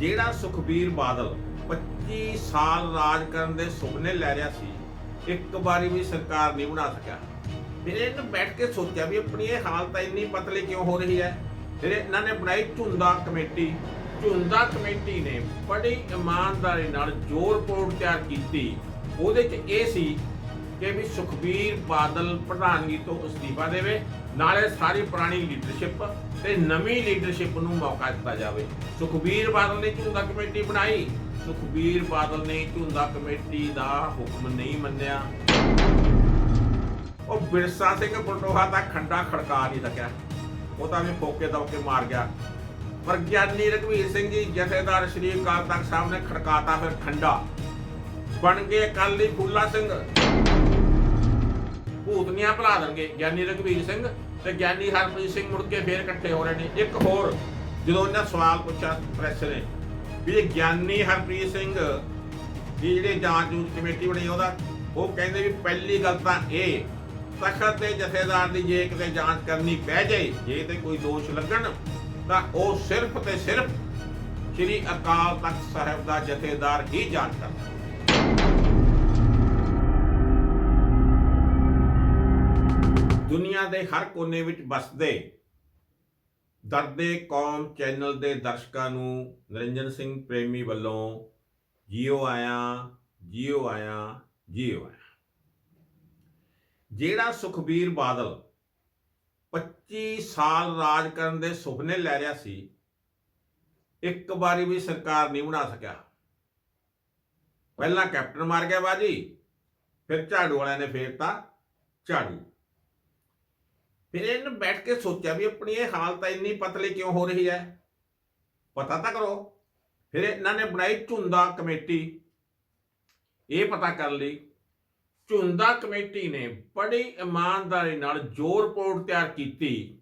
ਜਿਹੜਾ ਸੁਖਬੀਰ ਬਾਦਲ 25 ਸਾਲ ਰਾਜ ਕਰਨ ਦੇ ਸੁਪਨੇ ਲੈ ਰਿਹਾ ਸੀ, ਇੱਕ ਵਾਰੀ ਵੀ ਸਰਕਾਰ ਨਹੀਂ ਬਣਾ ਸਕਿਆ। ਫਿਰ ਇਹਨੇ ਬੈਠ ਕੇ ਸੋਚਿਆ ਵੀ ਆਪਣੀ ਇਹ ਹਾਲਤ ਇੰਨੀ ਪਤਲੀ ਕਿਉਂ ਹੋ ਰਹੀ ਹੈ? ਫਿਰ ਇਹਨਾਂ ਨੇ ਬਣਾਈ ਝੁੰਦਾ ਕਮੇਟੀ। ਝੁੰਦਾ ਕਮੇਟੀ ਨੇ ਬੜੀ ਇਮਾਨਦਾਰੀ ਨਾਲ ਜੋ ਰਿਪੋਰਟ ਤਿਆਰ ਕੀਤੀ। ਉਹਦੇ 'ਚ ਇਹ ਸੀ ਕਿ ਵੀ ਸੁਖਬੀਰ ਬਾਦਲ ਪ੍ਰਧਾਨਗੀ ਤੋਂ ਅਸਤੀਫਾ ਦੇਵੇ, ਨਾਲੇ ਸਾਰੀ ਪੁਰਾਣੀ ਲੀਡਰਸ਼ਿਪ ਤੇ ਨਵੀਂ ਲੀਡਰਸ਼ਿਪ ਨੂੰ ਮੌਕਾ ਦਿੱਤਾ ਜਾਵੇ। ਸੁਖਬੀਰ ਬਾਦਲ ਨੇ ਝੁੰਦਾ ਕਮੇਟੀ ਬਣਾਈ। ਸੁਖਬੀਰ ਬਾਦਲ ਨੇ ਝੁੰਦਾ ਕਮੇਟੀ ਦਾ ਹੁਕਮ ਨਹੀਂ ਮੰਨਿਆ। ਉਹ ਬਿਰਸਾ ਸਿੰਘ ਬਲਟੋਹਾ ਦਾ ਖੰਡਾ ਖੜਕਾ ਨਹੀਂ ਸਕਿਆ ਉਹ ਤਾਂ ਵੀ ਫੋਕੇ ਦਬ ਕੇ ਮਾਰ ਗਿਆ। ਪਰ ਗਿਆਨੀ ਰਘਵੀਰ ਸਿੰਘ ਜੀ, ਜਥੇਦਾਰ ਸ਼੍ਰੀ ਅਕਾਲ ਤਖਤ ਸਾਹਿਬ ਨੇ ਖੜਕਾਤਾ ਫਿਰ ਖੰਡਾ। ਬਣ ਗਏ ਅਕਾਲੀ ਫੂਲਾ ਸਿੰਘ। ਭੂਤਨੀਆਂ ਭੁਲਾ ਦੇਣਗੇ। ਗਿਆਨੀ ਰਘਵੀਰ ਸਿੰਘ ਤੇ ਗਿਆਨੀ ਹਰਪ੍ਰੀਤ ਸਿੰਘ ਮੁੜ ਕੇ ਫੇਰ ਇਕੱਠੇ ਹੋ ਰਹੇ ਨੇ। ਇੱਕ ਹੋਰ, ਜਦੋਂ ਇਹਨਾਂ ਸਵਾਲ ਪੁੱਛਿਆ ਪ੍ਰੈਸ ਨੇ, ਵੀ ਇਹ ਗਿਆਨੀ ਹਰਪ੍ਰੀਤ ਸਿੰਘ ਦੀ ਜਿਹੜੀ ਜਾਂਚ ਜੂਚ ਕਮੇਟੀ ਬਣੀ ਉਹਦਾ, ਉਹ ਕਹਿੰਦੇ ਵੀ ਪਹਿਲੀ ਗੱਲ ਤਾਂ ਇਹ, ਤਖਤ ਦੇ ਜਥੇਦਾਰ ਦੀ ਜੇ ਕਿਤੇ ਜਾਂਚ ਕਰਨੀ ਪੈ ਜਾਏ ਜੇ ਤੇ ਕੋਈ ਦੋਸ਼ ਲੱਗਣ, ਤਾਂ ਉਹ ਸਿਰਫ ਤੇ ਸਿਰਫ ਸ੍ਰੀ ਅਕਾਲ ਤਖਤ ਸਾਹਿਬ ਦਾ ਜਥੇਦਾਰ ਹੀ ਜਾਂਚ ਕਰਦਾ। ਦੁਨੀਆ ਦੇ ਹਰ ਕੋਨੇ ਵਿੱਚ ਵਸਦੇ ਦਰਦੇ ਕੌਮ ਚੈਨਲ ਦੇ ਦਰਸ਼ਕਾਂ ਨੂੰ ਨਰਿੰਜਨ ਸਿੰਘ ਪ੍ਰੇਮੀ ਵੱਲੋਂ ਜੀਓ ਆਇਆ ਜੀਓ ਆਇਆ ਜੀਓ ਆਇਆ। ਜਿਹੜਾ ਸੁਖਬੀਰ ਬਾਦਲ 25 ਸਾਲ ਰਾਜ ਕਰਨ ਦੇ ਸੁਪਨੇ ਲੈ ਰਿਹਾ ਸੀ, ਇੱਕ ਵਾਰੀ ਵੀ ਸਰਕਾਰ ਨਹੀਂ ਬਣਾ ਸਕਿਆ। ਪਹਿਲਾਂ ਕੈਪਟਨ ਮਾਰ ਗਿਆ ਬਾਜੀ, ਫਿਰ ਝਾੜੂ ਵਾਲਿਆਂ ਨੇ ਫੇਰਤਾ ਝਾੜੂ। ਫਿਰ ਇਹਨੇ ਬੈਠ ਕੇ ਸੋਚਿਆ ਵੀ ਆਪਣੀ ਇਹ ਹਾਲਤ ਇੰਨੀ ਪਤਲੀ ਕਿਉਂ ਹੋ ਰਹੀ ਹੈ? ਪਤਾ ਤਾਂ ਕਰੋ। ਫਿਰ ਇਹਨਾਂ ਨੇ ਬਣਾਈ ਝੁੰਦਾ ਕਮੇਟੀ। ਇਹ ਪਤਾ ਕਰ ਲਈ। ਝੁੰਦਾ ਕਮੇਟੀ ਨੇ ਬੜੀ ਇਮਾਨਦਾਰੀ ਨਾਲ ਜੋ ਰਿਪੋਰਟ ਤਿਆਰ ਕੀਤੀ।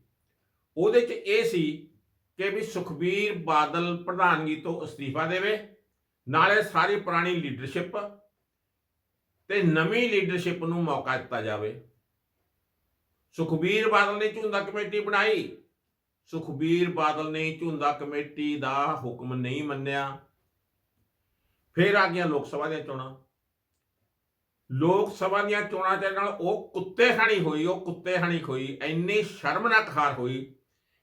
ਉਹਦੇ 'ਚ ਇਹ ਸੀ ਕਿ ਵੀ ਸੁਖਬੀਰ ਬਾਦਲ ਪ੍ਰਧਾਨਗੀ ਤੋਂ ਅਸਤੀਫਾ ਦੇਵੇ, ਨਾਲੇ ਸਾਰੀ ਪੁਰਾਣੀ ਲੀਡਰਸ਼ਿਪ ਤੇ ਨਵੀਂ ਲੀਡਰਸ਼ਿਪ ਨੂੰ ਮੌਕਾ ਦਿੱਤਾ ਜਾਵੇ। ਸੁਖਬੀਰ ਬਾਦਲ ਨੇ ਝੁੰਦਾ ਕਮੇਟੀ ਬਣਾਈ। ਸੁਖਬੀਰ ਬਾਦਲ ਨੇ ਝੁੰਦਾ ਕਮੇਟੀ ਦਾ ਹੁਕਮ ਨਹੀਂ ਮੰਨਿਆ। ਫਿਰ ਆ ਗਈਆਂ ਲੋਕ ਸਭਾ ਦੀਆਂ ਚੋਣਾਂ। ਲੋਕ ਸਭਾ ਦੀਆਂ ਚੋਣਾਂ ਦੇ ਨਾਲ ਉਹ ਕੁੱਤੇ ਖਾਣੀ ਹੋਈ, ਉਹ ਕੁੱਤੇ ਖਾਣੀ ਹੋਈ, ਇੰਨੀ ਸ਼ਰਮਨਾਕ ਹਾਰ ਹੋਈ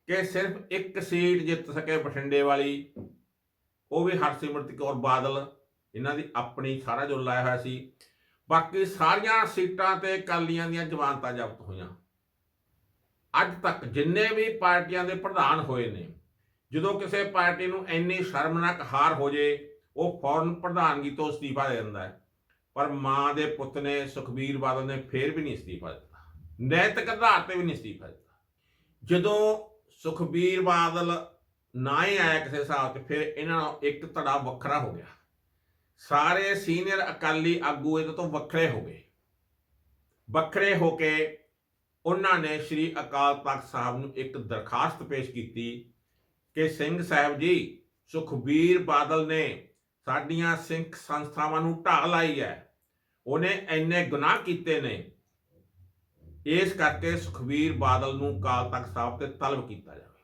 ਕਿ ਸਿਰਫ ਇੱਕ ਸੀਟ ਜਿੱਤ ਸਕੇ ਬਠਿੰਡੇ ਵਾਲੀ, ਉਹ ਵੀ ਹਰਸਿਮਰਤ ਕੌਰ ਬਾਦਲ, ਇਹਨਾਂ ਦੀ ਆਪਣੀ ਸਾਰਾ ਜੋ ਲਾਇਆ ਹੋਇਆ ਸੀ। ਬਾਕੀ ਸਾਰੀਆਂ ਸੀਟਾਂ ਤੇ ਕਾਲੀਆਂ ਦੀਆਂ ਜ਼ਮਾਨਤਾਂ ਜ਼ਬਤ ਹੋਈਆਂ। ਅੱਜ ਤੱਕ ਜਿੰਨੇ ਵੀ ਪਾਰਟੀਆਂ ਦੇ ਪ੍ਰਧਾਨ ਹੋਏ ਨੇ, ਜਦੋਂ ਕਿਸੇ ਪਾਰਟੀ ਨੂੰ ਇੰਨੀ ਸ਼ਰਮਨਾਕ ਹਾਰ ਹੋ ਜੇ, ਉਹ ਫੌਰਨ ਪ੍ਰਧਾਨਗੀ ਤੋਂ ਅਸਤੀਫਾ ਦੇ ਦਿੰਦਾ ਹੈ। ਪਰ ਮਾਂ ਦੇ ਪੁੱਤ ਨੇ ਸੁਖਬੀਰ ਬਾਦਲ ਨੇ ਫੇਰ ਵੀ ਨਹੀਂ ਅਸਤੀਫਾ ਦਿੱਤਾ। ਨੈਤਿਕ ਆਧਾਰ ਤੇ ਵੀ ਨਹੀਂ ਅਸਤੀਫਾ ਦਿੱਤਾ। ਜਦੋਂ ਸੁਖਬੀਰ ਬਾਦਲ ਨਾ ਹੀ ਆਇਆ ਕਿਸੇ ਹਿਸਾਬ ਤੇ, ਫਿਰ ਇਹਨਾਂ ਨਾਲ ਇੱਕ ਧੜਾ ਵੱਖਰਾ ਹੋ ਗਿਆ। ਸਾਰੇ ਸੀਨੀਅਰ ਅਕਾਲੀ ਆਗੂ ਇਹਦੇ ਤੋਂ ਵੱਖਰੇ ਹੋ ਗਏ। ਵੱਖਰੇ ਹੋ ਕੇ ਉਹਨਾਂ ਨੇ ਸ੍ਰੀ ਅਕਾਲ ਤਖਤ ਸਾਹਿਬ ਨੂੰ ਇੱਕ ਦਰਖਾਸਤ ਪੇਸ਼ ਕੀਤੀ ਕਿ ਸਿੰਘ ਸਾਹਿਬ ਜੀ, ਸੁਖਬੀਰ ਬਾਦਲ ਨੇ ਸਾਡੀਆਂ ਸਿੱਖ ਸੰਸਥਾਵਾਂ ਨੂੰ ਢਾਹ ਲਾਈ ਹੈ। ਉਹਨੇ ਇੰਨੇ ਗੁਨਾਹ ਕੀਤੇ ਨੇ। ਇਸ ਕਰਕੇ ਸੁਖਬੀਰ ਬਾਦਲ ਨੂੰ ਅਕਾਲ ਤਖਤ ਸਾਹਿਬ ਤੇ ਤਲਬ ਕੀਤਾ ਜਾਵੇ।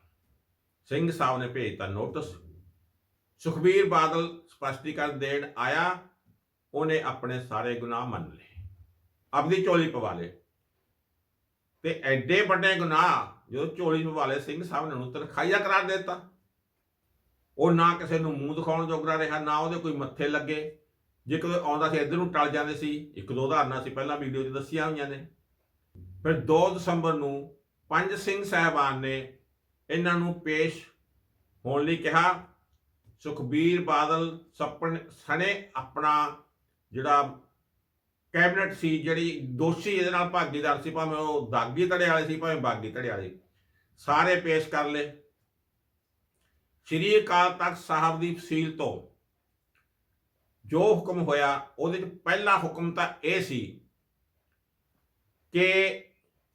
ਸਿੰਘ ਸਾਹਿਬ ਨੇ ਭੇਜਤਾ ਨੋਟਿਸ। ਸੁਖਬੀਰ ਬਾਦਲ ਸਪਸ਼ਟੀਕਰਨ ਦੇਣ ਆਇਆ। ਉਹਨੇ ਆਪਣੇ ਸਾਰੇ ਗੁਨਾਹ ਮੰਨ ਲਏ। ਆਪਣੀ ਝੋਲੀ ਪਵਾ ਲਏ। ਤੇ ਐਡੇ ਵੱਡੇ ਗੁਨਾਹ ਜੋ ਝੋਲੀ ਪਵਾ ਸਿੰਘ ਸਾਹਿਬ ਨੇ ਉਹਨੂੰ ਤਨਖਾਹੀਆ ਕਰਾਰ ਦਿੱਤਾ। ਉਹ ਨਾ ਕਿਸੇ ਨੂੰ ਮੂੰਹ ਦਿਖਾਉਣ ਜੋਗਰਾ ਰਿਹਾ, ਨਾ ਉਹਦੇ ਕੋਈ ਮੱਥੇ ਲੱਗੇ। ਜੇ ਕੋਈ ਆਉਂਦਾ ਸੀ, ਇੱਧਰ ਨੂੰ ਟਲ ਜਾਂਦੇ ਸੀ। ਇੱਕ ਦੋ ਉਦਾਹਰਨਾਂ ਸੀ, ਪਹਿਲਾਂ ਵੀਡੀਓ 'ਚ ਦੱਸੀਆਂ ਹੋਈਆਂ ਨੇ। ਫਿਰ 2 ਦਸੰਬਰ ਨੂੰ ਪੰਜ ਸਿੰਘ ਸਾਹਿਬਾਨ ਨੇ ਇਹਨਾਂ ਨੂੰ ਪੇਸ਼ ਹੋਣ ਲਈ ਕਿਹਾ, ਸੁਖਬੀਰ ਬਾਦਲ ਸੱਪਣ, ਸਣੇ ਆਪਣਾ ਜਿਹੜਾ ਕੈਬਨਿਟ ਸੀ ਜਿਹੜੀ ਦੋਸ਼ੀ ਇਹਦੇ ਨਾਲ ਭਾਗੀਦਾਰ ਸੀ, ਭਾਵੇਂ ਉਹ ਦਾਗੀ ਧੜੇ ਵਾਲੇ ਸੀ, ਭਾਵੇਂ ਬਾਗੀ ਧੜੇ ਵਾਲੇ। ਸਾਰੇ ਪੇਸ਼ ਕਰ ਲਏ। ਸ਼੍ਰੀ ਅਕਾਲ ਤਖਤ ਸਾਹਿਬ ਦੀ ਫਸੀਲ ਤੋਂ ਜੋ ਹੁਕਮ ਹੋਇਆ, ਉਹਦੇ ਵਿੱਚ ਪਹਿਲਾ ਹੁਕਮ ਤਾਂ ਇਹ ਸੀ ਕਿ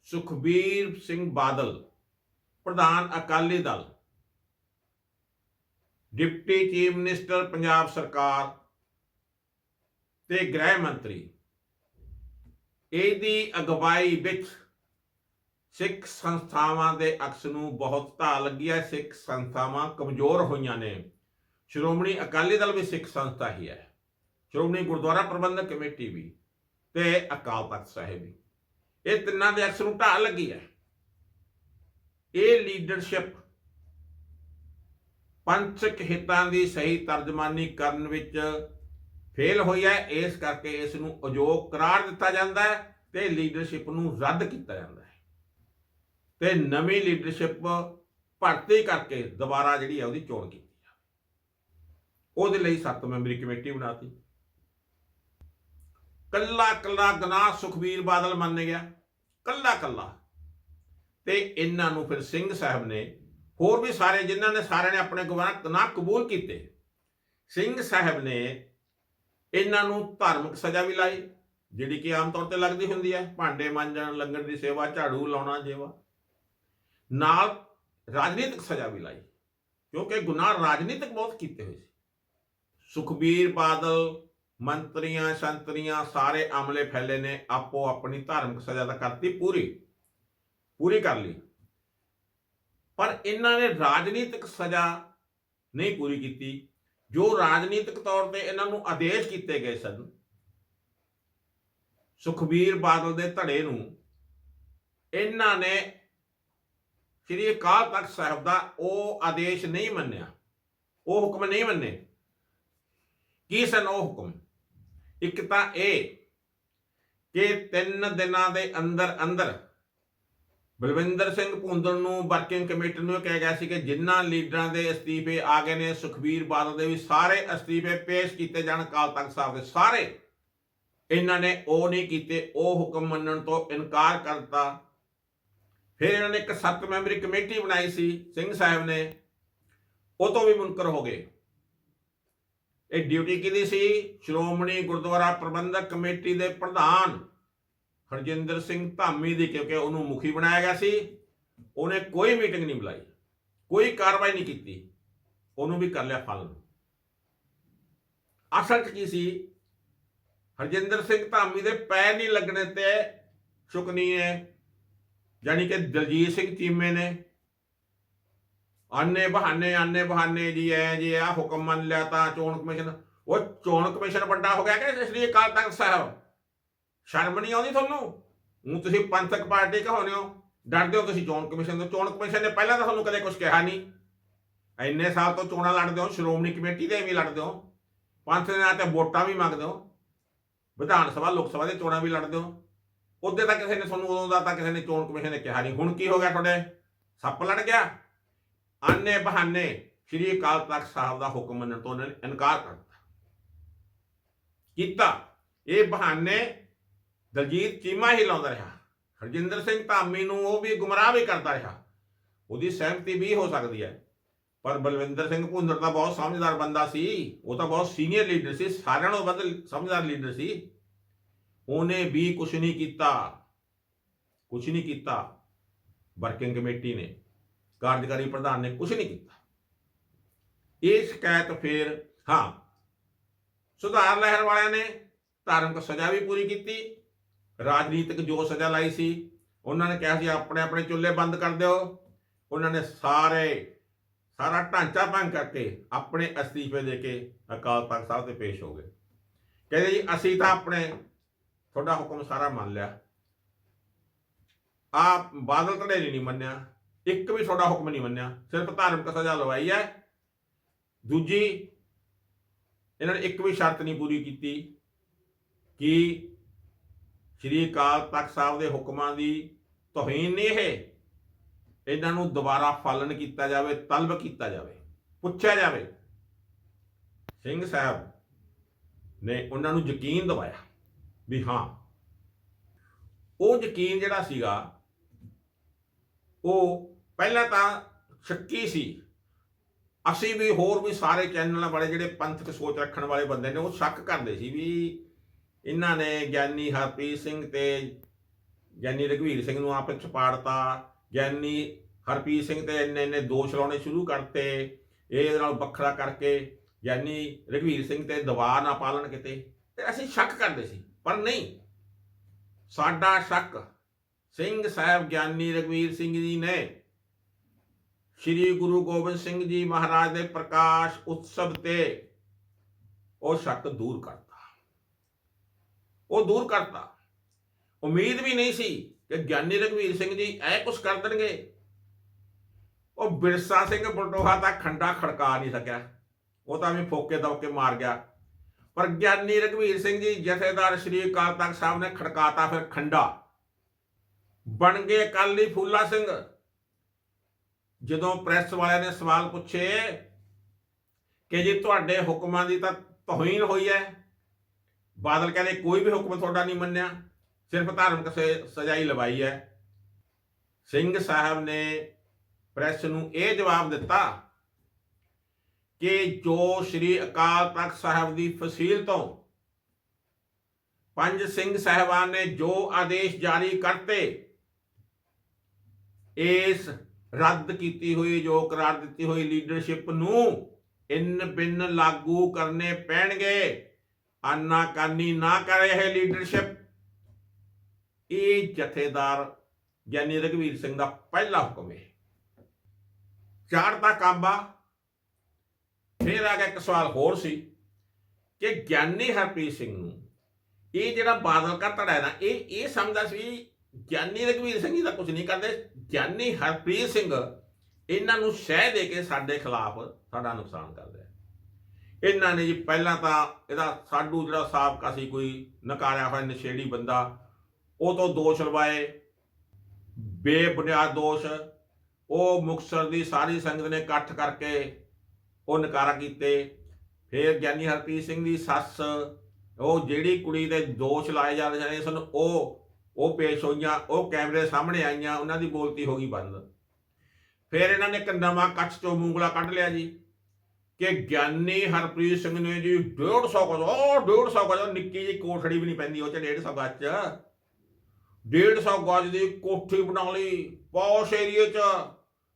ਸੁਖਬੀਰ ਸਿੰਘ ਬਾਦਲ, ਪ੍ਰਧਾਨ Akali Dal, deputy chief minister, Punjab ਸਰਕਾਰ ਤੇ ਗ੍ਰਹਿ ਮੰਤਰੀ ਇਹਦੀ ਅਗਵਾਈ ਵਿੱਚ ਸਿੱਖ ਸੰਸਥਾਵਾਂ ਦੇ ਅਕਸ ਨੂੰ ਬਹੁਤ ਧਾ ਲੱਗੀ ਹੈ। ਸਿੱਖ ਸੰਸਥਾਵਾਂ ਕਮਜ਼ੋਰ ਹੋਈਆਂ ਨੇ। ਸ਼੍ਰੋਮਣੀ ਅਕਾਲੀ ਦਲ ਵੀ ਸਿੱਖ ਸੰਸਥਾ ਹੀ ਹੈ। ਸ਼੍ਰੋਮਣੀ ਗੁਰਦੁਆਰਾ ਪ੍ਰਬੰਧਕ ਕਮੇਟੀ ਵੀ ਤੇ ਅਕਾਲ ਤਖਤ ਸਾਹਿਬ ਵੀ। ਇਹ ਤਿੰਨਾਂ ਦੇ ਅਕਸ ਨੂੰ ਢਾਹ ਲੱਗੀ ਹੈ। ਇਹ ਲੀਡਰਸ਼ਿਪ ਪੰਚਕ ਹਿੱਤਾਂ ਦੀ ਸਹੀ ਤਰਜਮਾਨੀ ਕਰਨ ਵਿੱਚ ਫੇਲ ਹੋਈ ਹੈ, ਇਸ ਕਰਕੇ ਇਸ ਨੂੰ ਅਯੋਗ ਕਰਾਰ ਦਿੱਤਾ ਜਾਂਦਾ ਹੈ ਤੇ ਲੀਡਰਸ਼ਿਪ ਨੂੰ ਰੱਦ ਕੀਤਾ ਜਾਂਦਾ ਹੈ। ਤੇ ਨਵੀਂ ਲੀਡਰਸ਼ਿਪ ਭਰਤੀ ਕਰਕੇ ਦੁਬਾਰਾ ਜਿਹੜੀ ਹੈ ਉਹਦੀ ਚੋਣ ਕੀਤੀ ਜਾਵੇ। ਉਹਦੇ ਲਈ ਸੱਤ ਮੈਂਬਰੀ ਕਮੇਟੀ ਬਣਾਤੀ। ਕੱਲਾ ਕੱਲਾ ਗਨਾਹ ਸੁਖਬੀਰ ਬਾਦਲ ਮੰਨ ਗਿਆ, ਕੱਲਾ ਕੱਲਾ। ਤੇ ਇਹਨਾਂ ਨੂੰ ਫਿਰ ਸਿੰਘ ਸਾਹਿਬ ਨੇ, ਹੋਰ ਵੀ ਸਾਰੇ ਜਿਨ੍ਹਾਂ ਨੇ, ਸਾਰਿਆਂ ਨੇ ਆਪਣੇ ਗਨਾਹ ਕਬੂਲ ਕੀਤੇ। ਸਿੰਘ ਸਾਹਿਬ ਨੇ ਇਹਨਾਂ ਨੂੰ ਧਾਰਮਿਕ ਸਜ਼ਾ ਵੀ ਲਾਈ, ਜਿਹੜੀ ਕਿ ਆਮ ਤੌਰ ਤੇ ਲੱਗਦੀ ਹੁੰਦੀ ਹੈ। ਭਾਂਡੇ ਮਾਂਜਣ, ਲੰਗਰ ਦੀ ਸੇਵਾ, ਝਾੜੂ ਲਾਉਣਾ, ਜੇਵਾ। ਨਾਲ ਰਾਜਨੀਤਿਕ ਸਜ਼ਾ ਵੀ ਲਾਈ, ਕਿਉਂਕਿ ਗੁਨਾਹ ਰਾਜਨੀਤਿਕ ਬਹੁਤ ਕੀਤੇ ਹੋਏ ਸੀ। ਸੁਖਬੀਰ ਬਾਦਲ, ਮੰਤਰੀਆਂ, ਸੰਤਰੀਆਂ ਸਾਰੇ ਅਮਲੇ ਫੈਲੇ ਨੇ, ਆਪੋ ਆਪਣੀ ਧਾਰਮਿਕ ਸਜ਼ਾ ਤਾਂ ਕਰਤੀ ਪੂਰੀ ਪੂਰੀ ਕਰ ਲਈ। ਪਰ ਇਹਨਾਂ ਨੇ ਰਾਜਨੀਤਿਕ ਸਜ਼ਾ ਨਹੀਂ ਪੂਰੀ ਕੀਤੀ। ਜੋ ਰਾਜਨੀਤਿਕ ਤੌਰ ਤੇ ਇਹਨਾਂ ਨੂੰ ਆਦੇਸ਼ ਕੀਤੇ ਗਏ ਸਨ, ਸੁਖਬੀਰ ਬਾਦਲ ਦੇ ਧੜੇ ਨੂੰ, ਇਹਨਾਂ ਨੇ ਸ੍ਰੀ ਅਕਾਲ ਤਖਤ ਸਾਹਿਬ ਦਾ ਉਹ ਆਦੇਸ਼ ਨਹੀਂ ਮੰਨਿਆ, ਉਹ ਹੁਕਮ ਨਹੀਂ ਮੰਨੇ। ਕੀ ਸਨ ਉਹ ਹੁਕਮ? ਇੱਕ ਤਾਂ ਇਹ ਕਿ ਤਿੰਨ ਦਿਨਾਂ ਦੇ ਅੰਦਰ ਅੰਦਰ ਬਲਵਿੰਦਰ ਸਿੰਘ ਭੁੰਦੜ ਨੂੰ ਵਰਕਿੰਗ ਕਮੇਟੀ ਨੂੰ ਇਹ ਕਿਹਾ ਗਿਆ ਸੀ ਕਿ ਜਿਨ੍ਹਾਂ ਲੀਡਰਾਂ ਦੇ ਅਸਤੀਫੇ ਆ ਗਏ ਨੇ, ਸੁਖਬੀਰ ਬਾਦਲ ਦੇ ਵੀ ਸਾਰੇ ਅਸਤੀਫੇ ਪੇਸ਼ ਕੀਤੇ ਜਾਣ ਕਾਲ ਤਖਤ ਸਾਹਿਬ ਦੇ। ਸਾਰੇ ਇਹਨਾਂ ਨੇ ਉਹ ਨਹੀਂ ਕੀਤੇ, ਉਹ ਹੁਕਮ ਮੰਨਣ ਤੋਂ ਇਨਕਾਰ ਕਰਤਾ। ਫਿਰ ਇਹਨਾਂ ਨੇ ਇੱਕ ਸੱਤ ਮੈਂਬਰੀ ਕਮੇਟੀ ਬਣਾਈ ਸੀ, ਸਿੰਘ ਸਾਹਿਬ ਨੇ। ਉਹ ਤੋਂ ਵੀ ਮੁਨਕਰ ਹੋ ਗਏ। ਇਹ ਡਿਊਟੀ ਕਿਹਦੀ ਸੀ? ਸ਼੍ਰੋਮਣੀ ਗੁਰਦੁਆਰਾ ਪ੍ਰਬੰਧਕ ਕਮੇਟੀ ਦੇ ਪ੍ਰਧਾਨ ਹਰਜਿੰਦਰ ਸਿੰਘ ਧਾਮੀ ਦੀ ਕਿਉਂਕਿ ਉਹਨੂੰ ਮੁਖੀ ਬਣਾਇਆ ਗਿਆ ਸੀ, ਉਹਨੇ ਕੋਈ ਮੀਟਿੰਗ ਨਹੀਂ ਬੁਲਾਈ, ਕੋਈ ਕਾਰਵਾਈ ਨਹੀਂ ਕੀਤੀ, ਉਹਨੂੰ ਵੀ ਕਰ ਲਿਆ ਫਲ। ਅਸਲ 'ਚ ਕੀ ਸੀ, ਹਰਜਿੰਦਰ ਸਿੰਘ ਧਾਮੀ ਦੇ ਪੈਰ ਨਹੀਂ ਲੱਗਣੇ ਤੇ ਸ਼ੁਕਨੀ ਨੇ ਯਾਨੀ ਕਿ ਦਲਜੀਤ ਸਿੰਘ ਚੀਮੇ ਨੇ। ਆਨੇ ਬਹਾਨੇ ਆਨੇ ਬਹਾਨੇ ਜੀ, ਐ ਜੀ ਆ ਹੁਕਮ ਮੰਨ ਲਿਆ ਤਾਂ ਚੋਣ ਕਮਿਸ਼ਨ, ਉਹ ਚੋਣ ਕਮਿਸ਼ਨ ਵੱਡਾ ਹੋ ਗਿਆ ਕਿ ਸ੍ਰੀ ਅਕਾਲ ਤਖਤ ਸਾਹਿਬ? ਸ਼ਰਮ ਨਹੀਂ ਆਉਂਦੀ ਤੁਹਾਨੂੰ? ਹੁਣ ਤੁਸੀਂ ਪੰਥਕ ਪਾਰਟੀ ਕਹਾਉਂਦੇ ਹੋ, ਡਰਦੇ ਹੋ ਤੁਸੀਂ ਚੋਣ ਕਮਿਸ਼ਨ ਤੋਂ? ਚੋਣ ਕਮਿਸ਼ਨ ਨੇ ਪਹਿਲਾਂ ਤਾਂ ਤੁਹਾਨੂੰ ਕਦੇ ਕੁਝ ਕਿਹਾ ਨਹੀਂ। ਇੰਨੇ ਸਾਲ ਤੋਂ ਚੋਣਾਂ ਲੜਦੇ ਹੋ, ਸ਼੍ਰੋਮਣੀ ਕਮੇਟੀ ਦੇ ਵੀ ਲੜਦੇ ਹੋ, ਪੰਥ ਦੇ ਨਾਂ ਤੇ ਵੋਟਾਂ ਵੀ ਮੰਗਦੇ ਹੋ, ਵਿਧਾਨ ਸਭਾ, ਲੋਕ ਸਭਾ ਦੇ ਚੋਣਾਂ ਵੀ ਲੜਦੇ ਹੋ। ਉਹਦੇ ਤਾਂ ਕਿਸੇ ਨੇ ਤੁਹਾਨੂੰ ਉਦੋਂ ਦਾ ਤਾਂ ਕਿਸੇ ਨੇ ਚੋਣ ਕਮਿਸ਼ਨ ਨੇ ਕਿਹਾ ਨਹੀਂ। ਹੁਣ ਕੀ ਹੋ ਗਿਆ ਤੁਹਾਡੇ? ਸੱਪ ਲੜ ਗਿਆ। ਆਨੇ ਬਹਾਨੇ ਸ੍ਰੀ ਅਕਾਲ ਤਖਤ ਸਾਹਿਬ ਦਾ ਹੁਕਮ ਮੰਨਣ ਤੋਂ ਉਹਨਾਂ ਨੇ ਇਨਕਾਰ ਕਰ ਕੀਤਾ। ਇਹ ਬਹਾਨੇ ਦਲਜੀਤ ਚੀਮਾ ਹੀ ਲਾਉਂਦਾ ਰਿਹਾ। ਹਰਜਿੰਦਰ ਸਿੰਘ ਧਾਮੀ ਨੂੰ ਉਹ ਵੀ ਗੁੰਮਰਾਹ ਵੀ ਕਰਦਾ ਰਿਹਾ। ਉਹਦੀ ਸਹਿਮਤੀ ਵੀ ਹੋ ਸਕਦੀ ਹੈ। ਪਰ ਬਲਵਿੰਦਰ ਸਿੰਘ ਭੁੰਦਰ ਤਾਂ ਬਹੁਤ ਸਮਝਦਾਰ ਬੰਦਾ ਸੀ। ਉਹ ਤਾਂ ਬਹੁਤ ਸੀਨੀਅਰ ਲੀਡਰ ਸੀ। ਸਾਰਿਆਂ ਨਾਲੋਂ ਵੱਧ ਸਮਝਦਾਰ ਲੀਡਰ ਸੀ। ਉਹਨੇ ਵੀ ਕੁਝ ਨਹੀਂ ਕੀਤਾ। ਕੁਝ ਨਹੀਂ ਕੀਤਾ। ਵਰਕਿੰਗ ਕਮੇਟੀ ਨੇ, ਕਾਰਜਕਾਰੀ ਪ੍ਰਧਾਨ ਨੇ ਕੁਝ ਨਹੀਂ ਕੀਤਾ। ਇਹ ਸ਼ਿਕਾਇਤ ਫੇਰ, ਹਾਂ, ਸੁਧਾਰ ਲਹਿਰ ਵਾਲਿਆਂ ਨੇ ਧਾਰਮਿਕ ਸਜ਼ਾ ਵੀ ਪੂਰੀ ਕੀਤੀ। ਰਾਜਨੀਤਿਕ ਜੋ ਸਜ਼ਾ ਲਾਈ ਸੀ, ਉਹਨਾਂ ਨੇ ਕਿਹਾ ਸੀ, ਆਪਣੇ ਆਪਣੇ ਚੁੱਲ੍ਹੇ ਬੰਦ ਕਰ ਦਿਓ। ਉਹਨਾਂ ਨੇ ਸਾਰੇ, ਸਾਰਾ ਢਾਂਚਾ ਭੰਗ ਕਰਕੇ ਆਪਣੇ ਅਸਤੀਫੇ ਦੇ ਕੇ ਅਕਾਲ ਤਖਤ ਸਾਹਿਬ ਤੇ ਪੇਸ਼ ਹੋ ਗਏ। ਕਹਿੰਦੇ ਜੀ, ਅਸੀਂ ਤਾਂ ਆਪਣੇ, ਤੁਹਾਡਾ ਹੁਕਮ ਸਾਰਾ ਮੰਨ ਲਿਆ। ਆ ਬਾਦਲ ਧੜੇ ਨਹੀਂ ਮੰਨਿਆ। ਇੱਕ ਵੀ ਤੁਹਾਡਾ ਹੁਕਮ ਨਹੀਂ ਮੰਨਿਆ। ਸਿਰਫ ਧਾਰਮਿਕ ਸਜ਼ਾ ਲਵਾਈ ਹੈ। ਦੂਜੀ, ਇਹਨਾਂ ਨੇ ਇੱਕ ਵੀ ਸ਼ਰਤ ਨਹੀਂ ਪੂਰੀ ਕੀਤੀ ਕਿ ਸ਼੍ਰੀ ਅਕਾਲ ਤਖਤ ਸਾਹਿਬ ਦੇ ਹੁਕਮਾਂ ਦੀ ਤੋਹੀਨ ਨਹੀਂ ਇਹ। ਇਹਨਾਂ ਨੂੰ ਦੁਬਾਰਾ ਫਾਲਣ ਕੀਤਾ ਜਾਵੇ, ਤਲਬ ਕੀਤਾ ਜਾਵੇ, ਪੁੱਛਿਆ ਜਾਵੇ। ਸਿੰਘ ਸਾਹਿਬ ਨੇ ਉਹਨਾਂ ਨੂੰ ਯਕੀਨ ਦਿਵਾਇਆ ਵੀ ਹਾਂ, ਉਹ ਯਕੀਨ ਜਿਹੜਾ ਸੀਗਾ, ਉਹ ਪਹਿਲਾਂ ਤਾਂ ਸ਼ੱਕੀ ਸੀ। ਅਸੀਂ ਵੀ ਹੋਰ ਵੀ ਸਾਰੇ ਚੈਨਲਾਂ ਵਾਲੇ ਜਿਹੜੇ ਪੰਥਕ ਸੋਚ ਰੱਖਣ ਵਾਲੇ ਬੰਦੇ ਨੇ, ਉਹ ਸ਼ੱਕ ਕਰਦੇ ਸੀ ਵੀ ਇਹਨਾਂ ਨੇ ਗਿਆਨੀ ਹਰਪ੍ਰੀਤ ਸਿੰਘ ਤੇ ਗਿਆਨੀ ਰਘਵੀਰ ਸਿੰਘ ਨੂੰ ਆਪਸ ਛਪਾੜਤਾ ਗਿਆਨੀ ਹਰਪ੍ਰੀਤ ਸਿੰਘ ਤੇ ਇੰਨੇ ਇੰਨੇ ਦੋਸ਼ ਲਾਉਣੇ ਸ਼ੁਰੂ ਕਰਤੇ। ਇਹ ਨਾਲ ਵੱਖਰਾ ਕਰਕੇ ਗਿਆਨੀ ਰਘਵੀਰ ਸਿੰਘ ਤੇ ਦਬਾਅ ਨਾ ਪਾਲਣ ਕਿਤੇ। ਤੇ ਅਸੀਂ ਸ਼ੱਕ ਕਰਦੇ ਸੀ, ਪਰ ਨਹੀਂ। ਸਾਡਾ ਸ਼ੱਕ ਸਿੰਘ ਸਾਹਿਬ ਗਿਆਨੀ ਰਘਵੀਰ ਸਿੰਘ ਜੀ ਨੇ ਸ੍ਰੀ ਗੁਰੂ ਗੋਬਿੰਦ ਸਿੰਘ ਜੀ ਮਹਾਰਾਜ ਦੇ ਪ੍ਰਕਾਸ਼ ਉਤਸਵ ਤੇ ਉਹ ਸ਼ੱਕ ਦੂਰ ਕਰਤਾ। ਉਹ ਦੂਰ ਕਰਤਾ। ਉਮੀਦ ਵੀ ਨਹੀਂ ਸੀ ਕਿ ਗਿਆਨੀ ਰਘਵੀਰ ਸਿੰਘ ਜੀ ਇਹ ਕੁਛ ਕਰ ਦੇਣਗੇ। ਉਹ ਬਿਰਸਾ ਸਿੰਘ ਬਲਟੋਹਾ ਤਾਂ ਖੰਡਾ ਖੜਕਾ ਨਹੀਂ ਸਕਿਆ। ਉਹ ਤਾਂ ਵੀ ਫੋਕੇ ਦਬ ਮਾਰ ਗਿਆ। ਪਰ ਗਿਆਨੀ ਰਘਵੀਰ ਸਿੰਘ ਜੀ ਜਥੇਦਾਰ ਸ਼੍ਰੀ ਅਕਾਲ ਤਖਤ ਸਾਹਿਬ ਨੇ ਖੜਕਾਤਾ ਫਿਰ ਖੰਡਾ। ਬਣ ਗਏ ਅਕਾਲੀ ਫੂਲਾ ਸਿੰਘ। ਜਦੋਂ ਪ੍ਰੈਸ ਵਾਲਿਆਂ ਨੇ ਸਵਾਲ ਪੁੱਛੇ ਕਿ ਜੀ ਤੁਹਾਡੇ ਹੁਕਮਾਂ ਦੀ ਤਾਂ ਤੋਹੀਨ ਹੋਈ ਹੈ ਬਾਦਲ ਕਹਿੰਦੇ ਕੋਈ ਵੀ ਹੁਕਮ ਤੁਹਾਡਾ ਨਹੀਂ ਮੰਨਿਆ, ਸਿਰਫ ਧਾਰਮਿਕ ਸਜਾ ਹੀ ਲਵਾਈ ਹੈ। ਸਿੰਘ ਸਾਹਿਬ ਨੇ ਪ੍ਰੈਸ ਨੂੰ ਇਹ ਜਵਾਬ ਦਿੱਤਾ ਕਿ ਜੋ ਸ੍ਰੀ ਅਕਾਲ ਤਖਤ ਸਾਹਿਬ ਦੀ ਫਸੀਲ ਤੋਂ ਪੰਜ ਸਿੰਘ ਸਾਹਿਬਾਨ ਨੇ ਜੋ ਆਦੇਸ਼ ਜਾਰੀ ਕਰਤੇ, ਇਸ ਰੱਦ ਕੀਤੀ ਹੋਈ, ਜੋ ਕਰਾਰ ਦਿੱਤੀ ਹੋਈ ਲੀਡਰਸ਼ਿਪ ਨੂੰ ਇਨ ਬਿਨ ਲਾਗੂ ਕਰਨੇ ਪੈਣਗੇ। ਆਨਾਕਾਨੀ ਨਾ ਕਰੇ ਇਹ ਲੀਡਰਸ਼ਿਪ ਇਹ ਜਥੇਦਾਰ ਗਿਆਨੀ ਰਘਵੀਰ ਸਿੰਘ ਦਾ ਪਹਿਲਾ ਹੁਕਮ ਹੈ ਚਾੜਤਾ ਕਾਬਾ। ਫਿਰ ਆ ਗਿਆ ਇੱਕ ਸਵਾਲ ਹੋਰ ਸੀ ਕਿ ਗਿਆਨੀ ਹਰਪ੍ਰੀਤ ਸਿੰਘ ਨੂੰ ਇਹ ਜਿਹੜਾ ਬਾਦਲ ਕਾ ਧੜਾ ਹੈ ਨਾ, ਇਹ ਇਹ ਸਮਝਦਾ ਸੀ ਗਿਆਨੀ ਰਘਵੀਰ ਸਿੰਘ ਜੀ ਦਾ ਕੁਝ ਨਹੀਂ ਕਰਦੇ। ਗਿਆਨੀ ਹਰਪ੍ਰੀਤ ਸਿੰਘ ਇਹਨਾਂ ਨੂੰ ਸ਼ਹਿ ਦੇ ਕੇ ਸਾਡੇ ਖਿਲਾਫ ਸਾਡਾ ਨੁਕਸਾਨ ਕਰਦੇ ਆ ਇਹਨਾਂ ਨੇ ਜੀ ਪਹਿਲਾਂ ਤਾਂ ਇਹਦਾ ਸਾਡੂ ਜਿਹੜਾ ਸਾਬਕਾ ਸੀ, ਕੋਈ ਨਕਾਰਿਆ ਹੋਇਆ ਨਸ਼ੇੜੀ ਬੰਦਾ, ਉਹ ਤੋਂ ਦੋਸ਼ ਲਵਾਏ। ਬੇਬੁਨਿਆਦ ਦੋਸ਼। ਉਹ ਮੁਕਤਸਰ ਦੀ ਸਾਰੀ ਸੰਗਤ ਨੇ ਇਕੱਠ ਕਰਕੇ ਉਹ ਨਕਾਰਾ ਕੀਤੇ। ਫਿਰ ਗਿਆਨੀ ਹਰਪ੍ਰੀਤ ਸਿੰਘ ਦੀ ਸੱਸ, ਉਹ ਜਿਹੜੀ ਕੁੜੀ ਦੇ ਦੋਸ਼ ਲਾਏ ਜਾ ਰਹੇ ਸਨ, ਉਹ ਉਹ ਪੇਸ਼ ਹੋਈਆਂ, ਉਹ ਕੈਮਰੇ ਸਾਹਮਣੇ ਆਈਆਂ, ਉਹਨਾਂ ਦੀ ਬੋਲਤੀ ਹੋ ਗਈ ਬੰਦ। ਫਿਰ ਇਹਨਾਂ ਨੇ ਇੱਕ ਨਵਾਂ ਕੱਚ ਚੋਂ ਮੂੰਗਲਾ ਕੱਢ ਲਿਆ ਜੀ। ਕਿ ਗਿਆਨੀ ਹਰਪ੍ਰੀਤ ਸਿੰਘ ਨੇ ਜੀ 150 ਗਜ ਉਹ 150 ਗਜ ਉਹ ਨਿੱਕੀ ਜੀ ਕੋਠੜੀ ਵੀ ਨਹੀਂ ਪੈਂਦੀ, ਉਹ ਚ 150 ਗਜ ਚ। 150 ਗਜ ਦੀ ਕੋਠੀ ਬਣਾ ਲਈ, ਪੌਸ਼ ਏਰੀਏ ਚ।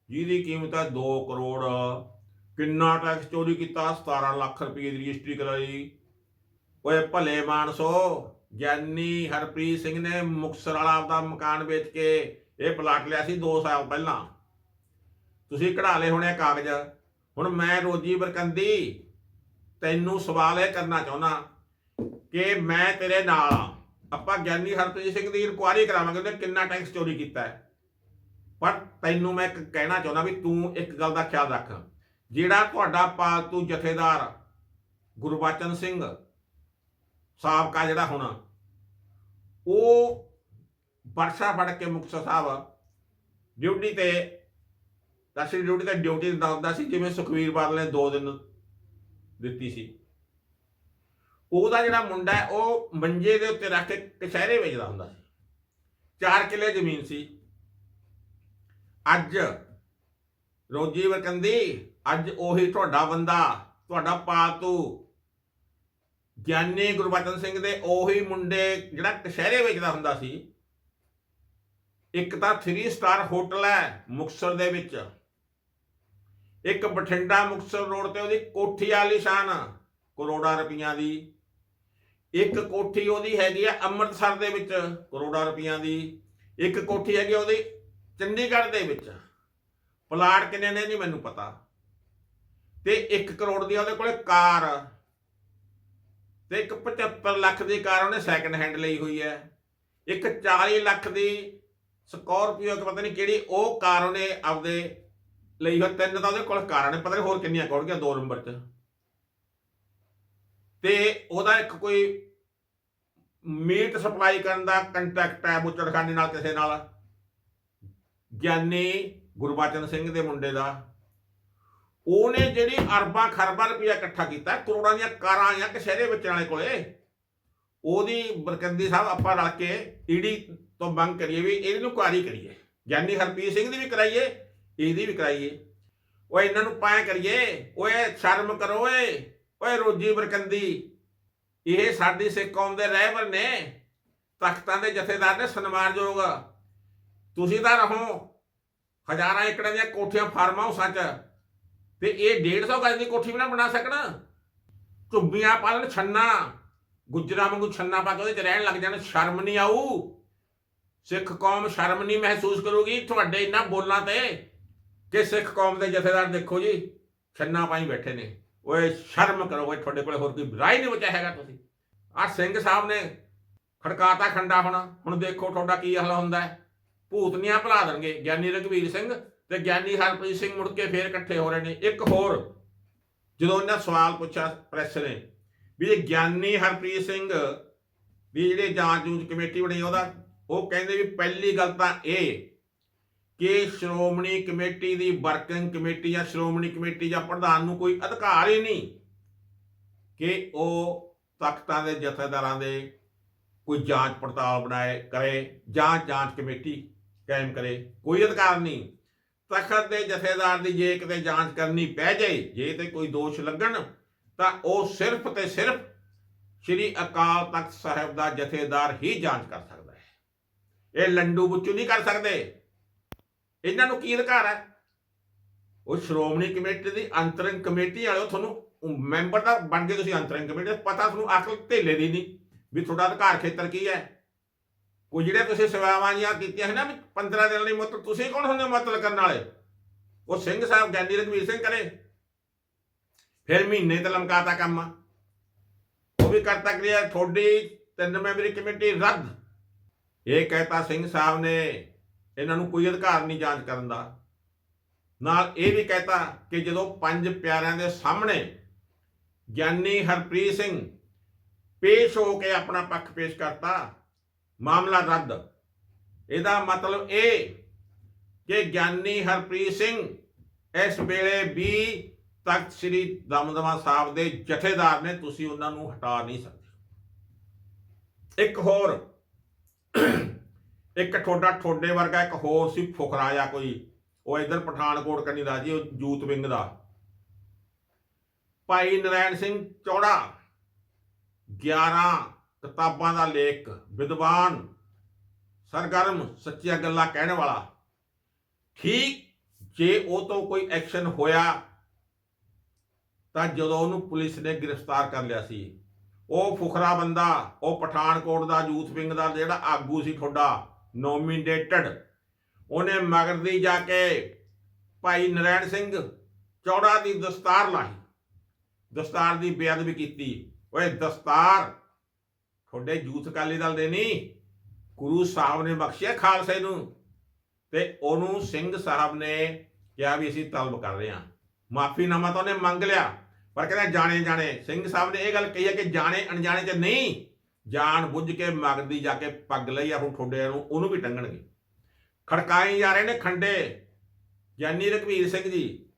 ਜਿਹਦੀ ਕੀਮਤ ਹੈ 2 ਕਰੋੜ। ਕਿੰਨਾ ਟੈਕਸ ਚੋਰੀ ਕੀਤਾ? 17 ਲੱਖ ਰੁਪਏ ਦੀ ਰਜਿਸਟਰੀ ਕਰਾਈ। ਓਏ ਭਲੇ ਮਾਨਸੋ, ਗਿਆਨੀ ਹਰਪ੍ਰੀਤ ਸਿੰਘ ਨੇ ਮੁਕਤਸਰ ਵਾਲਾ ਆਪਦਾ ਮਕਾਨ ਵੇਚ ਕੇ ਇਹ ਪਲਾਟ ਲਿਆ ਸੀ 2 ਸਾਲ ਪਹਿਲਾਂ। ਤੁਸੀਂ ਕਢਾ ਲਏ ਹੋਣੇ ਆ ਕਾਗਜ਼। ਹੁਣ ਮੈਂ ਰੋਜੀ ਬਰਕੰਦੀ, ਤੈਨੂੰ ਸਵਾਲ ਇਹ ਕਰਨਾ ਚਾਹੁੰਦਾ ਕਿ ਮੈਂ ਤੇਰੇ ਨਾਲ ਆ। ਆਪਾਂ ਗਿਆਨੀ ਹਰਪ੍ਰੀਤ ਸਿੰਘ ਦੀ ਇਨਕੁਆਇਰੀ ਕਰਾਵਾਂਗੇ, ਉਹਨੇ ਕਿੰਨਾ ਟੈਕਸ ਚੋਰੀ ਕੀਤਾ ਹੈ। ਪਰ ਤੈਨੂੰ ਮੈਂ ਇੱਕ ਕਹਿਣਾ ਚਾਹੁੰਦਾ ਵੀ ਤੂੰ ਇੱਕ ਗੱਲ ਦਾ ਖਿਆਲ ਰੱਖ। ਜਿਹੜਾ ਤੁਹਾਡਾ ਪਾਲਤੂ ਜਥੇਦਾਰ ਗੁਰਬਚਨ ਸਿੰਘ ਸਾਬਕਾ ਜਿਹੜਾ ਹੁਣ, ਉਹ ਵਰਸ਼ਾ ਫੜ ਕੇ ਮੁਕਤਸਰ ਸਾਹਿਬ ਡਿਊਟੀ ਤੇ ਦਸਵੀਂ ਡਿਊਟੀ ਤੇ ਡਿਊਟੀ ਦਿੰਦਾ ਹੁੰਦਾ ਸੀ, ਜਿਵੇਂ ਸੁਖਵੀਰ ਬਾਦਲ ਨੇ 2 ਦਿਨ ਦਿੱਤੀ ਸੀ। ਉਹਦਾ ਜਿਹੜਾ ਮੁੰਡਾ ਹੈ, ਉਹ ਮੰਜੇ ਦੇ ਉੱਤੇ ਰੱਖ ਕੇ ਕਸ਼ਹਿਰੇ ਵੇਚਦਾ ਹੁੰਦਾ ਸੀ। ਚਾਰ ਕਿੱਲੇ ਜ਼ਮੀਨ ਸੀ। ਅੱਜ ਰੋਜੀ ਵਰਕੰਦੀ, ਅੱਜ ਉਹੀ ਤੁਹਾਡਾ ਬੰਦਾ, ਤੁਹਾਡਾ ਪਾਲਤੂ ਗਿਆਨੀ ਗੁਰਬਚਨ ਸਿੰਘ ਦੇ ਉਹੀ ਮੁੰਡੇ ਜਿਹੜਾ ਕਸ਼ਹਿਰੇ ਵੇਚਦਾ ਹੁੰਦਾ ਸੀ। ਇੱਕ ਤਾਂ 3 ਸਟਾਰ ਹੋਟਲ ਹੈ ਮੁਕਤਸਰ ਦੇ ਵਿੱਚ। ਇੱਕ ਬਠਿੰਡਾ ਮੁਕਤਸਰ ਰੋਡ ਤੇ ਉਹਦੀ ਕੋਠੀ ਆਲੀਸ਼ਾਨ ਕਰੋੜਾਂ ਰੁਪਈਆਂ ਦੀ। ਇੱਕ ਕੋਠੀ ਉਹਦੀ ਹੈਗੀ ਆ ਅੰਮ੍ਰਿਤਸਰ ਦੇ ਵਿੱਚ, ਕਰੋੜਾਂ ਰੁਪਈਆਂ ਦੀ। ਇੱਕ ਕੋਠੀ ਹੈਗੀ ਉਹਦੀ ਚੰਡੀਗੜ੍ਹ ਦੇ ਵਿੱਚ। ਪਲਾਟ ਕਿੰਨੇ ਨੇ ਨਹੀਂ ਮੈਨੂੰ ਪਤਾ। ਤੇ 1 ਕਰੋੜ ਦੀ ਉਹਦੇ ਕੋਲੇ ਕਾਰ। ਤੇ ਇੱਕ 75 ਲੱਖ ਦੀ ਕਾਰ ਉਹਨੇ ਸੈਕੰਡ ਹੈਂਡ ਲਈ ਹੋਈ ਹੈ। ਇੱਕ 40 ਲੱਖ ਦੀ ਸਕੋਰਪੀਓ ਪਤਾ ਨਹੀਂ ਕਿਹੜੀ ਉਹ ਕਾਰ ਉਹਨੇ ਆਪਦੇ ਲਈ ਹੋ ਤਿੰਨ ਤਾਂ ਉਹਦੇ ਕੋਲ ਕਾਰਾਂ ਨੇ, ਪਤਾ ਨਹੀਂ ਹੋਰ ਕਿੰਨੀਆਂ ਕੋਣਗੀਆਂ ਦੋ ਨੰਬਰ 'ਚ। ਤੇ ਉਹਦਾ ਇੱਕ ਕੋਈ ਮੀਟ ਸਪਲਾਈ ਕਰਨ ਦਾ ਕੰਟੈਕਟ ਹੈ ਬੁੱਚੜਖਾਨੇ ਨਾਲ ਕਿਸੇ ਨਾਲ। ਗਿਆਨੀ ਗੁਰਬਚਨ ਸਿੰਘ ਦੇ ਮੁੰਡੇ ਦਾ। ਉਹਨੇ ਜਿਹੜੀ ਅਰਬਾਂ ਖਰਬਾਂ ਰੁਪਇਆ ਇਕੱਠਾ ਕੀਤਾ, ਕਰੋੜਾਂ ਦੀਆਂ ਕਾਰਾਂ ਆਈਆਂ ਕਸ਼ਹਿਰੇ ਵੇਚਣ ਵਾਲੇ ਕੋਲੇ। ਉਹਦੀ ਬਰਕੰਦੀ ਸਾਹਿਬ ਆਪਾਂ ਰਲ ਕੇ ਈਡੀ ਤੋਂ ਮੰਗ ਕਰੀਏ ਵੀ ਇਹਨੂੰ ਕੁਆਰੀ ਕਰੀਏ। ਗਿਆਨੀ ਹਰਪ੍ਰੀਤ ਸਿੰਘ ਦੀ ਵੀ ਕਰਾਈਏ ਇਹਦੀ ਵੀ ਕਰਾਈਏ। ਓਏ ਇਹਨਾਂ ਨੂੰ ਪਾਇਆ ਕਰੀਏ। ਓਏ ਸ਼ਰਮ ਕਰੋ ਓਏ। ਓਏ ਰੋਜੀ ਬਰਕੰਦੀ। ਇਹ ਸਾਡੀ ਸਿੱਖ ਕੌਮ ਦੇ ਰਹਿਬਰ ਨੇ। ਤਖਤਾਂ ਦੇ ਜਥੇਦਾਰ ਨੇ ਸਨਮਾਨਯੋਗ। ਤੁਸੀਂ ਤਾਂ ਰਹੋ। ਹਜ਼ਾਰਾਂ ਏਕੜਾਂ ਦੀਆਂ ਕੋਠੀਆਂ ਫਾਰਮ ਹਾਊਸਾਂ 'ਚ। ਤੇ ਇਹ 150 ਗਜ ਦੀ ਕੋਠੀ ਵੀ ਨਾ ਬਣਾ ਸਕਣ। ਝੁੱਬੀਆਂ ਪਾਲਣ ਛੰਨਾ। ਗੁੱਜਰਾਂ ਵਾਂਗੂ ਛੰਨਾ ਪਾ ਕੇ ਉਹਦੇ 'ਚ ਰਹਿਣ ਲੱਗ ਜਾਣ। ਸ਼ਰਮ ਨਹੀਂ ਆਊ। ਸਿੱਖ ਕੌਮ ਸ਼ਰਮ ਨਹੀਂ ਮਹਿਸੂਸ ਕਰੂਗੀ। ਤੁਹਾਡੇ ਇਹਨਾਂ ਬੋਲਾਂ ਤੇ ਕਿ ਸਿੱਖ ਕੌਮ ਦੇ ਜਥੇਦਾਰ ਦੇਖੋ ਜੀ, ਛੰਨਾ ਪਾਈ ਬੈਠੇ ਨੇ। ਓਏ ਸ਼ਰਮ ਕਰੋ, ਓਏ ਤੁਹਾਡੇ ਕੋਲ ਹੋਰ ਕੋਈ ਰਾਹ ਨਹੀਂ ਬਚਿਆ ਹੈਗਾ ਤੁਸੀਂ। ਆ ਸਿੰਘ ਸਾਹਿਬ ਨੇ ਖੜਕਾਤਾ ਖੰਡਾ ਹੋਣਾ, ਹੁਣ ਦੇਖੋ ਤੁਹਾਡਾ ਕੀ ਹਾਲ ਹੁੰਦਾ ਹੈ। ਭੂਤਨੀਆਂ ਭੁਲਾ ਦੇਣਗੇ, ਗਿਆਨੀ ਰਘਵੀਰ ਸਿੰਘ ਤੇ ਗਿਆਨੀ ਹਰਪ੍ਰੀਤ ਸਿੰਘ ਮੁੜ ਕੇ ਫੇਰ ਇਕੱਠੇ ਹੋ ਰਹੇ ਨੇ। ਇੱਕ ਹੋਰ, ਜਦੋਂ ਇਹਨਾਂ ਸਵਾਲ ਪੁੱਛਿਆ ਪ੍ਰੈਸ ਨੇ, ਵੀ ਇਹ ਗਿਆਨੀ ਹਰਪ੍ਰੀਤ ਸਿੰਘ, ਵੀ ਜਿਹੜੇ ਜਾਂਚ ਜੂਚ ਕਮੇਟੀ ਬਣੀ ਉਹਦਾ, ਉਹ ਕਹਿੰਦੇ ਵੀ ਪਹਿਲੀ ਗੱਲ ਤਾਂ ਇਹ ਕਿ ਸ਼੍ਰੋਮਣੀ ਕਮੇਟੀ ਦੀ ਵਰਕਿੰਗ ਕਮੇਟੀ ਜਾਂ ਸ਼੍ਰੋਮਣੀ ਕਮੇਟੀ ਜਾਂ ਪ੍ਰਧਾਨ ਨੂੰ ਕੋਈ ਅਧਿਕਾਰ ਹੀ ਨਹੀਂ ਕਿ ਉਹ ਤਖਤਾਂ ਦੇ ਜਥੇਦਾਰਾਂ ਦੇ ਕੋਈ ਜਾਂਚ ਪੜਤਾਲ ਬਣਾਏ, ਕਰੇ ਜਾਂ ਜਾਂਚ ਕਮੇਟੀ ਕਾਇਮ ਕਰੇ, ਕੋਈ ਅਧਿਕਾਰ ਨਹੀਂ। ਤਖਤ ਦੇ ਜਥੇਦਾਰ ਦੀ ਜੇ ਕਿਤੇ ਜਾਂਚ ਕਰਨੀ ਪੈ ਜਾਏ, ਜੇ ਤੇ ਕੋਈ ਦੋਸ਼ ਲੱਗਣ, ਤਾਂ ਉਹ ਸਿਰਫ ਤੇ ਸਿਰਫ ਸ੍ਰੀ ਅਕਾਲ ਤਖਤ ਸਾਹਿਬ ਦਾ ਜਥੇਦਾਰ ਹੀ ਜਾਂਚ ਕਰ ਸਕਦਾ ਹੈ। ਇਹ ਲੰਡੂ ਬੁੱਚੂ ਨਹੀਂ ਕਰ ਸਕਦੇ। ਇਹਨਾਂ ਨੂੰ ਕੀ ਅਧਿਕਾਰ ਹੈ? ਉਹ ਸ਼੍ਰੋਮਣੀ ਕਮੇਟੀ ਦੀ ਅੰਤਰਿੰਗ ਕਮੇਟੀ ਵਾਲਿਓ ਤੁਹਾਨੂੰ ਮੈਂਬਰ ਦਾ ਬਣ ਗਏ ਤੁਸੀਂ ਅੰਤਰਿੰਗ ਕਮੇਟੀ ਪਤਾ ਤੁਹਾਨੂੰ ਅਕਲ ਢੇਲੇ ਦੀ ਨਹੀਂ ਵੀ ਤੁਹਾਡਾ ਅਧਿਕਾਰ ਖੇਤਰ ਕੀ ਹੈ। ਕੋਈ ਜਿਹੜੇ ਤੁਸੀਂ ਸੇਵਾਵਾਂ ਜੀਆਂ ਕੀਤੀਆਂ ਹੈ ਨਾ 15 ਦਿਨ ਲਈ ਮਤਲਬ ਤੁਸੀਂ ਕੌਣ ਹੁੰਦੇ ਹੋ ਮਤਲਬ ਕਰਨ ਵਾਲੇ? ਉਹ ਸਿੰਘ ਸਾਹਿਬ ਗਿਆਨੀ ਰਘਵੀਰ ਸਿੰਘ ਕਰੇ। ਫਿਰ ਮਹੀਨੇ ਤੇ ਲਮਕਾਤਾ ਕੰਮ। ਉਹ ਵੀ ਕਰਤਾ ਕਰਿਆ, ਤੁਹਾਡੀ ਤਿੰਨ ਮੈਂਬਰੀ ਕਮੇਟੀ ਰੱਦ। ਇਹ ਕਹਿਤਾ, ਸਿੰਘ ਸਾਹਿਬ ਨੇ ਇਹਨਾਂ ਨੂੰ ਕੋਈ ਅਧਿਕਾਰ ਨਹੀਂ ਜਾਂਚ ਕਰਨ ਦਾ। ਨਾਲ ਇਹ ਵੀ ਕਹਿਤਾ ਕਿ ਜਦੋਂ ਪੰਜ ਪਿਆਰਿਆਂ ਦੇ ਸਾਹਮਣੇ ਗਿਆਨੀ ਹਰਪ੍ਰੀਤ ਸਿੰਘ ਪੇਸ਼ ਹੋ ਕੇ ਆਪਣਾ ਪੱਖ ਪੇਸ਼ ਕਰਤਾ, ਮਾਮਲਾ ਰੱਦ। ਇਹਦਾ ਮਤਲਬ ਇਹ ਕਿ ਗਿਆਨੀ ਹਰਪ੍ਰੀਤ ਸਿੰਘ ਇਸ ਵੇਲੇ ਵੀ ਤਖਤ ਸ੍ਰੀ ਦਮਦਮਾ ਸਾਹਿਬ ਦੇ ਜਥੇਦਾਰ ਨੇ, ਤੁਸੀਂ ਉਹਨਾਂ ਨੂੰ ਹਟਾ ਨਹੀਂ ਸਕਦੇ। ਇੱਕ ਹੋਰ ਇੱਕ ਠੋਡਾ ਠੋਡੇ ਵਰਗਾ ਇੱਕ ਹੋਰ ਸੀ ਫੁਕਰਾ ਜਾਂ ਕੋਈ। ਉਹ ਇਧਰ ਪਠਾਨਕੋਟ ਕੰਨੀ ਦਾ ਜੀ, ਉਹ ਜੂਤ ਵਿੰਗ ਦਾ। ਭਾਈ ਨਰੈਣ ਸਿੰਘ ਚੌੜਾ 11 ਕਿਤਾਬਾਂ ਦਾ ਲੇਖ, ਵਿਦਵਾਨ, ਸਰਗਰਮ, ਸੱਚੀਆਂ ਗੱਲਾਂ ਕਹਿਣ ਵਾਲਾ। ਠੀਕ ਜੇ ਉਹ ਤੋਂ ਕੋਈ ਐਕਸ਼ਨ ਹੋਇਆ, ਤਾਂ ਜਦੋਂ ਉਹਨੂੰ ਪੁਲਿਸ ਨੇ ਗ੍ਰਿਫਤਾਰ ਕਰ ਲਿਆ ਸੀ। ਉਹ ਫੁਖਰਾ ਬੰਦਾ, ਉਹ ਪਠਾਨਕੋਟ ਦਾ ਯੂਥ ਵਿੰਗ ਦਾ ਜਿਹੜਾ ਆਗੂ ਸੀ ਤੁਹਾਡਾ ਨੋਮੀਨੇਟਡ ਉਹਨੇ ਮਗਰ ਦੀ ਜਾ ਕੇ ਭਾਈ ਨਰੈਣ ਸਿੰਘ ਚੌੜਾ ਦੀ ਦਸਤਾਰ ਲਾਹੀ। ਦਸਤਾਰ ਦੀ ਬੇਅਦਬੀ ਕੀਤੀ। ਓਏ ਦਸਤਾਰ, ਤੁਹਾਡੇ ਯੂਥ ਅਕਾਲੀ ਦਲ ਦੇ ਨਹੀਂ ਗੁਰੂ ਸਾਹਿਬ ਨੇ ਬਖਸ਼ਿਆ ਖਾਲਸੇ ਨੂੰ। ਤੇ ਉਹਨੂੰ ਸਿੰਘ ਸਾਹਿਬ ਨੇ ਕਿਹਾ ਵੀ ਅਸੀਂ ਤਲਬ ਕਰ ਰਹੇ ਹਾਂ। ਮਾਫੀਨਾਮਾ ਤਾਂ ਉਹਨੇ ਮੰਗ ਲਿਆ, ਪਰ ਕਹਿੰਦਾ ਜਾਣੇ ਜਾਣੇ ਸਿੰਘ ਸਾਹਿਬ ਨੇ ਇਹ ਗੱਲ ਕਹੀ ਹੈ ਕਿ ਜਾਣੇ ਅਣਜਾਣੇ ਚ ਨਹੀਂ। ਜਾਣ ਬੁੱਝ ਕੇ ਮਗਦੀ ਜਾ ਕੇ ਪੱਗ ਲਈ ਆ ਹੁਣ ਠੋਡੇ ਨੂੰ, ਉਹਨੂੰ ਵੀ ਟੰਗਣਗੇ। ਖੜਕਾਏ ਜਾ ਰਹੇ ਨੇ ਖੰਡੇ, ਗਿਆਨੀ ਰਘਵੀਰ ਸਿੰਘ ਜੀ।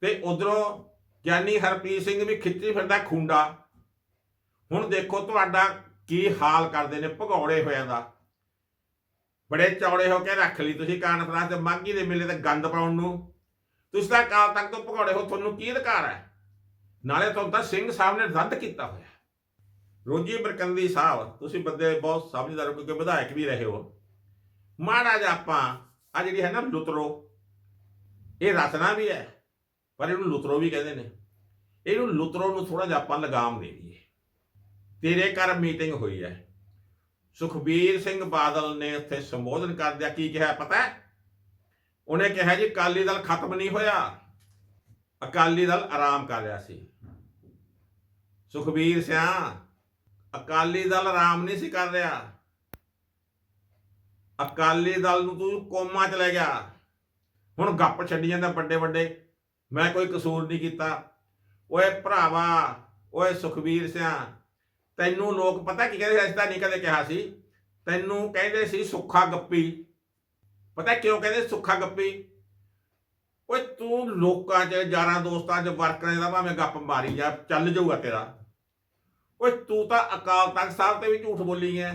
ਤੇ ਉਧਰੋਂ ਗਿਆਨੀ ਹਰਪ੍ਰੀਤ ਸਿੰਘ ਵੀ ਖਿੱਚੀ ਫਿਰਦਾ ਖੁੰਡਾ। ਹੁਣ ਦੇਖੋ ਤੁਹਾਡਾ ਕੀ ਹਾਲ ਕਰਦੇ ਨੇ, ਭਗੌੜੇ ਹੋਇਆ ਦਾ। ਬੜੇ ਚੌੜੇ ਹੋ ਕੇ ਰੱਖ ਲਈ ਤੁਸੀਂ ਕਾਨਫਰੰਸ ਤੇ ਮਾਗੀ ਦੇ ਮੇਲੇ ਤੇ ਗੰਦ ਪਾਉਣ ਨੂੰ। ਤੁਸੀਂ ਤਾਂ ਕਾਲ ਤੱਕ ਤੋਂ ਭਗੌੜੇ ਹੋ, ਤੁਹਾਨੂੰ ਕੀ ਅਧਿਕਾਰ ਹੈ? ਨਾਲੇ ਤੁਹਾਨੂੰ ਤਾਂ ਸਿੰਘ ਸਾਹਿਬ ਨੇ ਰੱਦ ਕੀਤਾ ਹੋਇਆ। ਰੋਜੀ ਬਰਕੰਦੀ ਸਾਹਿਬ, ਤੁਸੀਂ ਬੰਦੇ ਬਹੁਤ ਸਮਝਦਾਰ ਹੋ, ਕਿਉਂਕਿ ਵਿਧਾਇਕ ਵੀ ਰਹੇ ਹੋ। ਮਾੜਾ ਜਿਹਾ ਆਪਾਂ ਆ ਜਿਹੜੀ ਹੈ ਨਾ ਲੁਤਰੋ, ਇਹ ਰਚਨਾ ਵੀ ਹੈ, ਪਰ ਇਹਨੂੰ ਲੁਤਰੋ ਵੀ ਕਹਿੰਦੇ ਨੇ। ਇਹਨੂੰ ਲੁਤਰੋ ਨੂੰ ਥੋੜਾ ਜਿਹਾ ਆਪਾਂ ਲਗਾਮ ਦੇ ਦਈਏ। ਤੇਰੇ ਘਰ ਮੀਟਿੰਗ ਹੋਈ ਹੈ। ਸੁਖਬੀਰ ਸਿੰਘ ਬਾਦਲ ਨੇ ਉੱਥੇ ਸੰਬੋਧਨ ਕਰਦਿਆਂ ਕੀ ਕਿਹਾ ਪਤਾ ਹੈ? ਉਹਨੇ ਕਿਹਾ ਜੀ, ਅਕਾਲੀ ਦਲ ਖਤਮ ਨਹੀਂ ਹੋਇਆ। ਅਕਾਲੀ ਦਲ ਆਰਾਮ ਕਰ ਰਿਹਾ ਸੀ। ਸੁਖਬੀਰ ਸਿਆ ਅਕਾਲੀ ਦਲ ਆਰਾਮ ਨਹੀਂ ਸੀ ਕਰ ਰਿਹਾ। ਅਕਾਲੀ ਦਲ ਨੂੰ ਤੂੰ ਕੋਮਾ ਚ ਲੈ ਗਿਆ। ਹੁਣ ਗੱਪ ਛੱਡੀ ਜਾਂਦਾ ਵੱਡੇ ਵੱਡੇ। ਮੈਂ ਕੋਈ ਕਸੂਰ ਨਹੀਂ ਕੀਤਾ। ਓਏ ਭਰਾਵਾ, ਓਏ ਸੁਖਬੀਰ ਸਿਆ, ਤੈਨੂੰ ਲੋਕ ਪਤਾ ਕੀ ਕਹਿੰਦੇ ਸੀ? ਅਸੀਂ ਤਾਂ ਨਹੀਂ ਕਦੇ ਕਿਹਾ ਸੀ। ਤੈਨੂੰ ਕਹਿੰਦੇ ਸੀ ਸੁੱਖਾ ਗੱਪੀ। ਪਤਾ ਕਿਉਂ ਕਹਿੰਦੇ ਸੁੱਖਾ ਗੱਪੀ? ਓਏ ਤੂੰ ਲੋਕਾਂ 'ਚ, ਯਾਰਾਂ ਦੋਸਤਾਂ 'ਚ, ਵਰਕਰਾਂ ਦਾ ਭਾਵੇਂ ਗੱਪ ਮਾਰੀ ਜਾ, ਚੱਲ ਜਾਊਗਾ ਤੇਰਾ। ਓਏ ਤੂੰ ਤਾਂ ਅਕਾਲ ਤਖਤ ਸਾਹਿਬ ਤੇ ਵੀ ਝੂਠ ਬੋਲੀ ਹੈ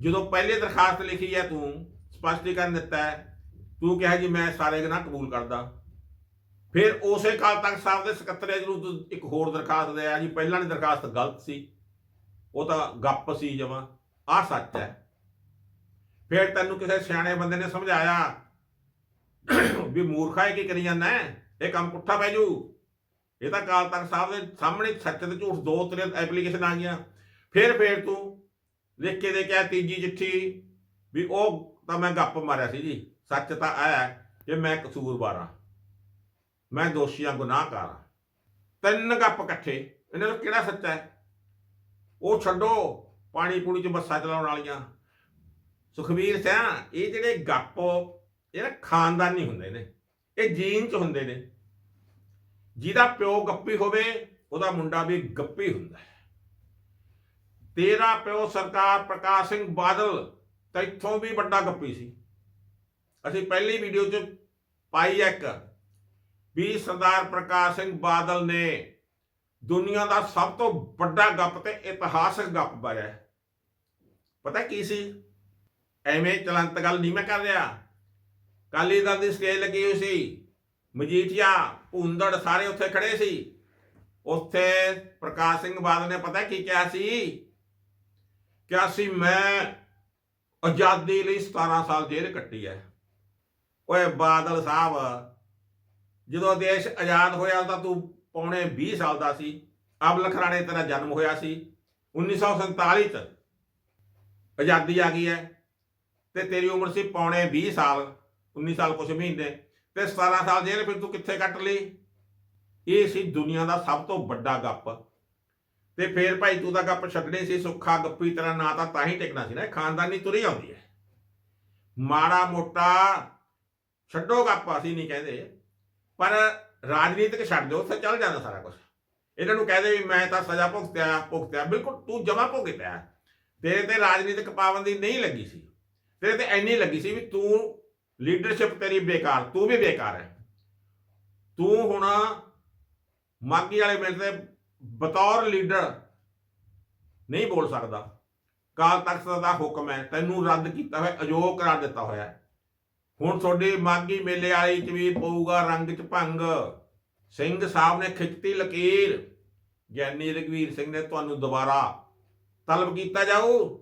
ਜਦੋਂ ਪਹਿਲੇ ਦਰਖਾਸਤ ਲਿਖੀ ਹੈ ਤੂੰ, ਸਪਸ਼ਟੀਕਰਨ ਦਿੱਤਾ ਤੂੰ ਕਿਹਾ ਜੀ ਮੈਂ ਸਾਰੇ ਗੁਨਾਹ ਕਬੂਲ ਕਰਦਾ। ਫਿਰ ਉਸੇ ਅਕਾਲ ਤਖਤ ਸਾਹਿਬ ਦੇ ਸਕੱਤਰ ਨੂੰ ਤੂੰ ਇੱਕ ਹੋਰ ਦਰਖਾਸਤ ਦਿਆ ਜੀ, ਪਹਿਲਾਂ ਦੀ ਦਰਖਾਸਤ ਗਲਤ ਸੀ। ਉਹ ਤਾਂ ਗੱਪ ਸੀ ਜਮਾ ਆ ਸੱਚ ਹੈ ਫਿਰ ਤੈਨੂੰ ਕਿਸੇ ਸਿਆਣੇ ਬੰਦੇ ਨੇ ਸਮਝਾਇਆ ਵੀ ਮੂਰਖਾ ਇਹ ਕੀ ਕਰੀ ਜਾਂਦਾ ਇਹ ਕੰਮ ਪੁੱਠਾ ਪੈ ਜੂ। ਇਹ ਤਾਂ ਅਕਾਲ ਤਖਤ ਸਾਹਿਬ ਦੇ ਸਾਹਮਣੇ ਸੱਚ ਤੇ ਝੂਠ ਦੋ ਤੇਰੇ ਐਪਲੀਕੇਸ਼ਨ ਆ ਗਈਆਂ। ਫਿਰ ਫਿਰ ਤੂੰ ਲਿਖ ਕੇ ਦੇ ਕਿਹਾ ਤੀਜੀ ਚਿੱਠੀ ਵੀ ਉਹ ਤਾਂ ਮੈਂ ਗੱਪ ਮਾਰਿਆ ਸੀ ਜੀ। ਸੱਚ ਤਾਂ ਆਇਆ ਕਿ ਮੈਂ ਕਸੂਰਵਾਰ ਹਾਂ। ਮੈਂ ਦੋਸ਼ੀਆਂ ਗੁਨਾਹਗਾਰ ਹਾਂ। ਤਿੰਨ ਗੱਪ ਇਕੱਠੇ। ਇਹਨਾਂ ਦਾ ਕਿਹੜਾ ਸੱਚਾ ਹੈ? ਉਹ ਛੱਡੋ, ਪਾਣੀ ਪੂਣੀ ਚ ਬੱਸਾਂ ਚਲਾਉਣ ਵਾਲੀਆਂ। ਸੁਖਵੀਰ ਸਿੰਘ ਇਹ ਜਿਹੜੇ ਗੱਪ, ਇਹ ਨਾ ਖਾਨਦਾਨੀ ਹੁੰਦੇ ਨੇ। ਇਹ ਜੀਨ ਚ ਹੁੰਦੇ ਨੇ। ਜਿਹਦਾ ਪਿਓ ਗੱਪੀ ਹੋਵੇ, ਉਹਦਾ ਮੁੰਡਾ ਵੀ ਗੱਪੀ ਹੁੰਦਾ ਹੈ। ਤੇਰਾ ਪਿਓ ਸਰਕਾਰ ਪ੍ਰਕਾਸ਼ ਸਿੰਘ ਬਾਦਲ, ਤੈਥੋਂ ਵੀ ਵੱਡਾ ਗੱਪੀ ਸੀ। ਅਸੀਂ ਪਹਿਲੀ ਵੀਡੀਓ 'ਚ ਪਾਈ ਇੱਕ, ਵੀ ਸਰਦਾਰ ਪ੍ਰਕਾਸ਼ ਸਿੰਘ ਬਾਦਲ ਨੇ ਦੁਨੀਆ ਦਾ ਸਭ ਤੋਂ ਵੱਡਾ ਗੱਪ ਤੇ ਇਤਿਹਾਸਕ ਗੱਪ ਬਾਰਿਆ ਪਤਾ ਕੀ ਸੀ? ਐਵੇਂ ਚਲੰਤ ਗੱਲ ਨਹੀਂ ਮੈਂ ਕਰ ਰਿਹਾ। ਕਾਲੀ ਦਲ ਦੀ ਸਕੇਲ ਲੱਗੀ ਹੋਈ ਸੀ। ਮਜੀਠੀਆ ਭੁੰਦੜ ਸਾਰੇ ਉੱਥੇ ਖੜੇ ਸੀ। ਉੱਥੇ ਪ੍ਰਕਾਸ਼ ਸਿੰਘ ਬਾਦਲ ਨੇ ਪਤਾ ਕੀ ਕਿਹਾ ਸੀ? ਕਿਹਾ ਸੀ, ਮੈਂ ਆਜ਼ਾਦੀ ਲਈ 17 ਸਾਲ ਜੇਲ੍ਹ ਕੱਟੀ ਹੈ ਓਏ ਬਾਦਲ ਸਾਹਿਬ, ਜਦੋਂ ਦੇਸ਼ ਆਜ਼ਾਦ ਹੋਇਆ ਤਾਂ ਤੂੰ ਪੌਣੇ 20 ਸਾਲ ਦਾ ਸੀ। ਅਬ ਲਖਰਾਣੇ ਤੇਰਾ ਜਨਮ ਹੋਇਆ ਸੀ। 1947 ਚ ਆਜ਼ਾਦੀ ਆ ਗਈ ਹੈ ਤੇ ਤੇਰੀ ਉਮਰ ਸੀ ਪੌਣੇ 20 ਸਾਲ 19 ਸਾਲ ਕੁਛ ਮਹੀਨੇ। ਤੇ 17 ਸਾਲ ਜੇਲ੍ਹ ਫਿਰ ਤੂੰ ਕਿੱਥੇ ਕੱਟ ਲਈ? ਇਹ ਸੀ ਦੁਨੀਆ ਦਾ ਸਭ ਤੋਂ ਵੱਡਾ ਗੱਪ। ਤੇ ਫੇਰ ਭਾਈ ਤੂੰ ਤਾਂ ਗੱਪ ਛੱਡਣੀ ਸੀ, ਸੁੱਖਾ ਗੱਪੀ ਤਰ੍ਹਾਂ ਨਾ ਤਾਂ ਤਾਂ ਹੀ ਟਿਕਣਾ ਸੀ ਨਾ ਖਾਨਦਾਨੀ ਤੁਰੀ ਆਉਂਦੀ ਹੈ। ਮਾੜਾ ਮੋਟਾ ਛੱਡੋ ਗੱਪ, ਅਸੀਂ ਨਹੀਂ ਕਹਿੰਦੇ। ਪਰ ਰਾਜਨੀਤਿਕ ਛੱਡ ਦਿਓ, ਉੱਥੇ ਚੱਲ ਜਾਂਦਾ ਸਾਰਾ ਕੁਝ ਇਹਨਾਂ ਨੂੰ ਕਹਦੇ ਵੀ ਮੈਂ ਤਾਂ ਸਜ਼ਾ ਭੁਗਤਿਆ ਭੁਗਤਿਆ, ਬਿਲਕੁਲ ਤੂੰ ਜਮਾ ਭੁਗਤਿਆ ਤੇਰੇ ਤੇ ਰਾਜਨੀਤਿਕ ਪਾਬੰਦੀ ਨਹੀਂ ਲੱਗੀ ਸੀ। ਤੇਰੇ ਤੇ ਐਨੀ ਲੱਗੀ ਸੀ ਵੀ ਤੂੰ ਲੀਡਰਸ਼ਿਪ ਤੇਰੀ ਬੇਕਾਰ, ਤੂੰ ਵੀ ਬੇਕਾਰ ਹੈ। ਤੂੰ ਹੁਣ ਮਾਗੀ ਵਾਲੇ ਮਿੰਟ ਤੇ ਬਤੌਰ ਲੀਡਰ ਨਹੀਂ ਬੋਲ ਸਕਦਾ। ਕਾਲ ਤਖਤ ਦਾ ਹੁਕਮ ਹੈ, ਤੈਨੂੰ ਰੱਦ ਕੀਤਾ ਹੋਇਆ, ਅਯੋਗ ਕਰਾ ਦਿੱਤਾ ਹੋਇਆ ਹੈ। ਹੁਣ ਤੁਹਾਡੀ ਮਾਗੀ ਮੇਲੇ ਵਾਲੀ ਚ ਵੀ ਪਊਗਾ ਰੰਗ ਚ ਭੰਗ। ਸਿੰਘ ਸਾਹਿਬ ਨੇ ਖਿੱਚਤੀ ਲਕੀਰ। ਗਿਆਨੀ ਰਘਵੀਰ ਸਿੰਘ ਨੇ ਤੁਹਾਨੂੰ ਦੁਬਾਰਾ ਤਲਬ ਕੀਤਾ ਜਾਊ।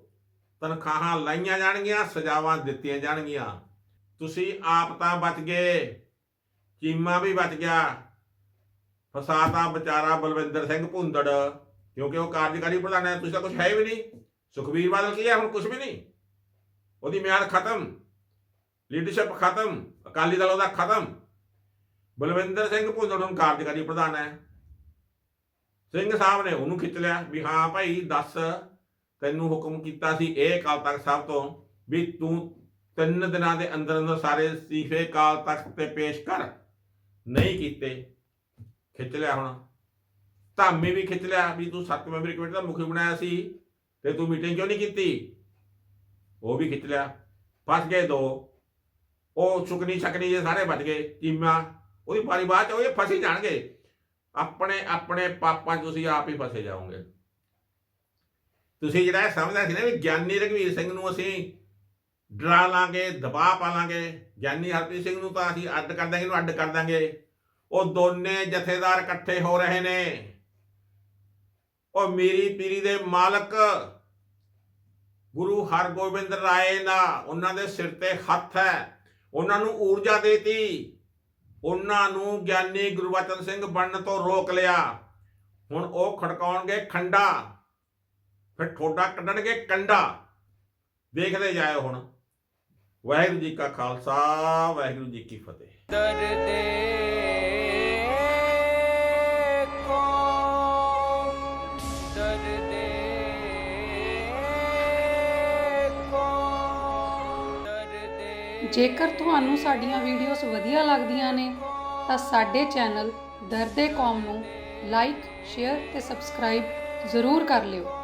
ਤਨਖਾਹਾਂ ਲਾਈਆਂ ਜਾਣਗੀਆਂ, ਸਜ਼ਾਵਾਂ ਦਿੱਤੀਆਂ ਜਾਣਗੀਆਂ। ਤੁਸੀਂ ਆਪ ਤਾਂ ਬਚ ਗਏ, ਚੀਮਾ ਵੀ ਬਚ ਗਿਆ। ਫਸਾਤਾ ਵਿਚਾਰਾ ਬਲਵਿੰਦਰ ਸਿੰਘ ਭੁੰਦੜ, ਕਿਉਂਕਿ ਉਹ ਕਾਰਜਕਾਰੀ ਪ੍ਰਧਾਨ ਹੈ, ਤੁਸੀਂ ਤਾਂ ਕੁਝ ਹੈ ਵੀ ਨਹੀਂ। ਸੁਖਬੀਰ ਬਾਦਲ ਕੀ ਹੈ, ਹੁਣ ਕੁਝ ਵੀ ਨਹੀਂ। ਉਹਦੀ ਮਿਆਦ ਖਤਮ ਲੀਡਰਸ਼ਿਪ ਖਤਮ, ਅਕਾਲੀ ਦਲ ਉਹਦਾ ਖਤਮ। ਬਲਵਿੰਦਰ ਸਿੰਘ ਭੁੰਦੜ ਹੁਣ ਕਾਰਜਕਾਰੀ ਪ੍ਰਧਾਨ ਹੈ। ਸਿੰਘ ਸਾਹਿਬ ਨੇ ਉਹਨੂੰ ਖਿੱਚ ਲਿਆ ਵੀ ਹਾਂ ਭਾਈ, ਦੱਸ। ਤੈਨੂੰ ਹੁਕਮ ਕੀਤਾ ਸੀ ਇਹ ਅਕਾਲ ਤਖਤ ਸਾਹਿਬ ਤੋਂ ਵੀ ਤੂੰ ਤਿੰਨ ਦਿਨਾਂ ਦੇ ਅੰਦਰ ਅੰਦਰ ਸਾਰੇ ਅਸਤੀਫੇ ਕਾਲ ਤਖਤ ਤੇ ਪੇਸ਼ ਕਰ। ਨਹੀਂ ਕੀਤੇ, ਖਿੱਚ ਲਿਆ ਹੁਣ। ਧਾਮੀ ਵੀ ਖਿੱਚ ਲਿਆ ਵੀ ਤੂੰ ਸੱਤ ਮੈਂਬਰੀ ਕਮੇਟੀ ਦਾ ਮੁਖੀ ਬਣਾਇਆ ਸੀ ਤੇ ਤੂੰ ਮੀਟਿੰਗ ਕਿਉਂ ਨਹੀਂ ਕੀਤੀ? ਉਹ ਵੀ ਖਿੱਚ ਲਿਆ। ਫਸ ਗਏ ਦੋ। ਉਹ ਚੁਕਨੀ ਛਕਣੀ ਜੇ ਸਾਰੇ ਬਚ ਗਏ। ਚੀਮਾ, ਉਹਦੀ ਬਾਰੀ ਬਾਅਦ ਚ ਉਹ ਇਹ ਫਸੀ ਜਾਣਗੇ। ਆਪਣੇ ਆਪਣੇ ਪਾਪਾਂ 'ਚ ਤੁਸੀਂ ਆਪ ਹੀ ਫਸੇ ਜਾਓਗੇ। ਤੁਸੀਂ ਜਿਹੜਾ ਇਹ ਸਮਝਦਾ ਸੀ ਨਾ ਵੀ ਗਿਆਨੀ ਰਘਵੀਰ ਸਿੰਘ ਨੂੰ ਅਸੀਂ ਡਰਾ ਲਾਂਗੇ ਦਬਾਅ ਪਾ ਲਾਂਗੇ। ਗਿਆਨੀ ਹਰਪ੍ਰੀਤ ਸਿੰਘ ਨੂੰ ਤਾਂ ਅਸੀਂ ਅੱਡ ਕਰ ਦਾਂਗੇ, ਇਹਨੂੰ ਅੱਡ ਕਰ ਦਾਂਗੇ। ਉਹ ਦੋਨੇ ਜਥੇਦਾਰ ਇਕੱਠੇ ਹੋ ਰਹੇ ਨੇ। ਉਹ ਮੇਰੀ ਪੀਰੀ ਦੇ ਮਾਲਕ ਗੁਰੂ ਹਰਗੋਬਿੰਦ ਰਾਏ ਦਾ ਉਹਨਾਂ ਦੇ ਸਿਰ ਤੇ ਹੱਥ ਹੈ। ਉਹਨਾਂ ਨੂੰ ਊਰਜਾ ਦੇਤੀ। ਉਹਨਾਂ ਨੂੰ ਗਿਆਨੀ ਗੁਰਬਚਨ ਸਿੰਘ ਬਣਨ ਤੋਂ ਰੋਕ ਲਿਆ। ਹੁਣ ਉਹ ਖੜਕਾਉਣਗੇ ਖੰਡਾ। ਫਿਰ ਠੋਡਾ ਕੱਢਣਗੇ ਕੰਡਾ। ਦੇਖਦੇ ਜਾਇਓ ਹੁਣ। ਵਾਹਿਗੁਰੂ ਜੀ ਕਾ ਖਾਲਸਾ ਵਾਹਿਗੁਰੂ ਜੀ ਕੀ ਫਤਿਹ। ਦਰਦੇ ਕੋ ਦਰਦੇ ਕੋ ਦਰਦੇ ਜੇਕਰ ਤੁਹਾਨੂੰ ਸਾਡੀਆਂ ਵੀਡੀਓਜ਼ ਵਧੀਆ ਲੱਗਦੀਆਂ ਨੇ ਤਾਂ ਸਾਡੇ ਚੈਨਲ ਦਰਦੇ ਕੌਮ ਨੂੰ ਲਾਈਕ ਸ਼ੇਅਰ ਤੇ ਸਬਸਕ੍ਰਾਈਬ ਜ਼ਰੂਰ ਕਰ ਲਿਓ।